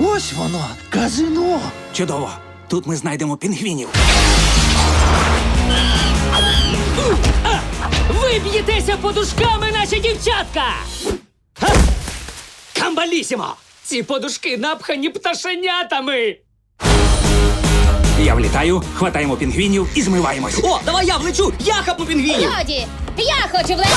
Ось воно, казино. Чудово. Тут ми знайдемо пінгвінів. А! Ви б'єтеся подушками, наші дівчатка! Камбалісімо! Ці подушки напхані пташенятами! Я влітаю, хватаємо пінгвінів і змиваємось. О, давай я влечу! Я хапу пінгвінів! Годі! Я хочу влетіти!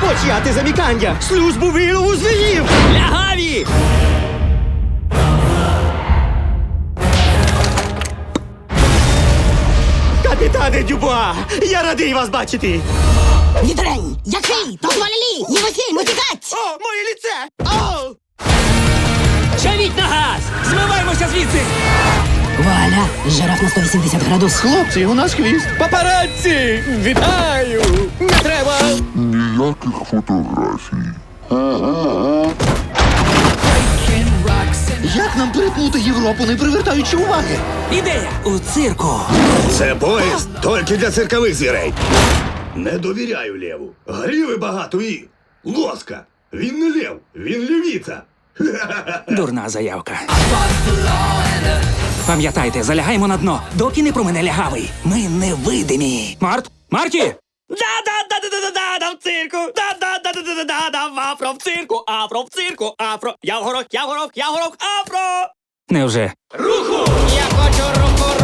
Почати замікання! Службу вилову звелів! Лягаві! Капітане Дюбуа! Я радий вас бачити! Відрень! Який? Дозволили! Не висім, утікать! О, моє ліце! О! Чавіть на газ! Змиваємося звідси! Вуаля! Жираф на 180 градус. Хлопці, у нас хвіст. Папараці! Вітаю! Не треба! Ніяких фотографій. Як нам перетнути Європу, не привертаючи уваги? Ідея у цирку. Це поїзд тільки для циркових звірей. Не довіряю леву. Гріви багато і лоска. Він не лев, він левіця. Дурна заявка. Пам'ятайте, залягаємо на дно, доки не про мене лягавий. Ми невидимі. Март? Марті! Да-да-да-да-да-да-да в цирку! Да-да-да-да-да-да-да в афро в цирку! Афро в цирку! Афро! Я в горох, я в горох, я в горох, афро! Невже? Руху! Я хочу руху!